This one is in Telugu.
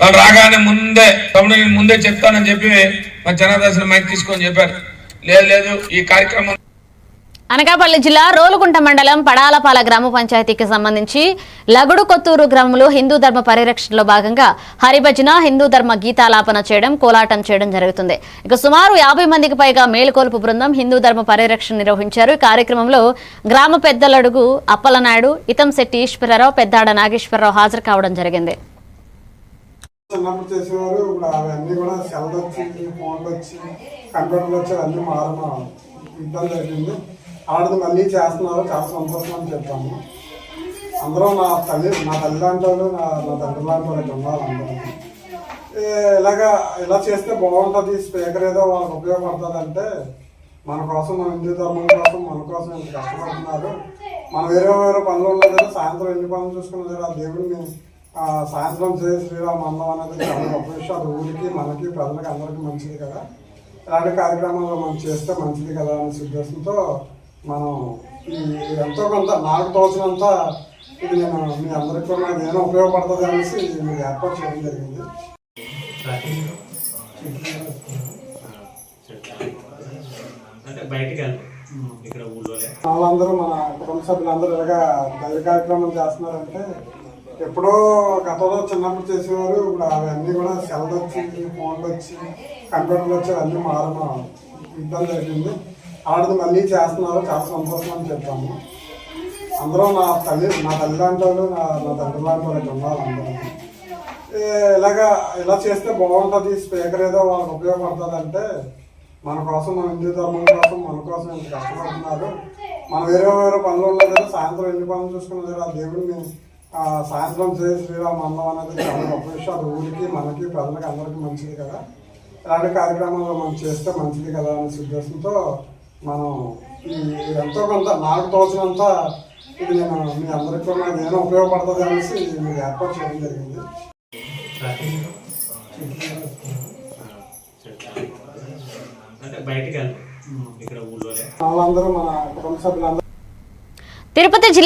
వాళ్ళు రాగానే ముందే తమ్ముడు నేను ముందే చెప్తానని చెప్పి మా జనాదర్శన మైక్ తీసుకొని చెప్పారు లేదు లేదు ఈ కార్యక్రమం అనకాపల్లి జిల్లా రోలుగుంట మండలం పడాలపాల గ్రామ పంచాయతీకి సంబంధించి లగుడు కొత్తూరు గ్రామంలో హిందూ ధర్మ పరిరక్షణలో భాగంగా హరిభజన హిందూ ధర్మ గీతాలాపన చేయడం కోలాటం చేయడం జరుగుతుంది. ఇక సుమారు యాభై మందికి పైగా మేలుకొలుపు బృందం హిందూ ధర్మ పరిరక్షణ నిర్వహించారు. ఈ కార్యక్రమంలో గ్రామ పెద్దలడుగు అప్పలనాయుడు ఇతంశెట్టి ఈశ్వరరావు పెద్దాడ నాగేశ్వరరావు హాజరు కావడం జరిగింది. చిన్నప్పుడు చేసేవారు. ఇప్పుడు అవన్నీ కూడా సెల్ వచ్చి ఫోన్లు వచ్చి కంప్యూటర్లు వచ్చి అన్నీ మారడం ఇబ్బంది జరిగింది. ఆడది మళ్ళీ చేస్తున్నారు. చాలా సంతోషం అని చెప్తాము అందరూ నా తల్లి నా తల్లిదండ్రులు వాళ్ళు నా నా తండ్రి లాంటి వాళ్ళు ఉన్నారు అందరూ. ఇలాగా ఇలా చేస్తే బాగుంటుంది. స్పీకర్ ఏదో వాళ్ళకి ఉపయోగపడుతుంది అంటే మన కోసం మన హిందూ ధర్మం కోసం మన కోసం ఇంత కష్టపడుతున్నారు. మనం వేరే వేరే పనులు ఉండదు సాయంత్రం ఎన్ని పనులు చూసుకున్నది ఆ దేవుడిని సాయంత్రం చేసి శ్రీరామ అన్నం అనేది చాలా గొప్ప విషయం. అది ఊరికి మనకి ప్రజలకి అందరికీ మంచిది కదా. ఇలాంటి కార్యక్రమాలు మనం చేస్తే మంచిది కదా అనే ఉద్దేశంతో మనం ఈ ఎంతో కొంత నాకు తోచినంత ఇది నేను మీ అందరికీ కూడా నాకు ఏమైనా ఉపయోగపడుతుంది అనేసి మీకు ఏర్పాటు చేయడం జరిగింది. అంటే బయటికి వెళ్తాం ఇక్కడ ఊళ్ళోనే. వాళ్ళందరూ మన కుటుంబ సభ్యులందరూ ఇలాగా దైవ కార్యక్రమం చేస్తున్నారంటే ఎప్పుడో గతంలో చిన్నప్పుడు చేసేవారు ఇప్పుడు అవన్నీ కూడా సెల్ వచ్చి ఫోన్లు వచ్చి కంప్యూటర్లు వచ్చి అవన్నీ మారడం ఇబ్బంది జరిగింది ఆడది మళ్ళీ చేస్తున్నారు చాలా సంతోషం అని చెప్తాము అందరూ నా తల్లి నా తల్లిదండ్రులు నా నా తండ్రి లాంటి వాళ్ళు ఉన్నారు అందరూ. ఇలాగా ఇలా చేస్తే బాగుంటుంది స్పీకర్ ఏదో వాళ్ళకి ఉపయోగపడుతుంది అంటే మన కోసం మన హిందూ ధర్మం కోసం మన కోసం ఇంత కష్టపడుతున్నారు. మనం వేరే వేరే పనులు ఉండదు సాయంత్రం ఎన్ని పనులు చూసుకున్నది ఆ దేవుడిని సాయంత్రం చేసి శ్రీరామ అన్నం అనేది చాలా గొప్ప విషయం. అది ఊరికి మనకి ప్రజలకి అందరికీ మంచిది కదా. ఇలాంటి కార్యక్రమాలు మనం చేస్తే మంచిది కదా అనే ఉద్దేశంతో మనం ఈ ఎంతో కొంత నాకు తోచినంత ఇది నేను మీ అందరికీ కూడా నాకు ఏమైనా ఉపయోగపడుతుంది అనేసి మీకు ఏర్పాటు చేయడం జరిగింది. బయటికి ఇక్కడ వాళ్ళందరూ మన కుటుంబ సభ్యులందరూ తిరుపతి జిల్లా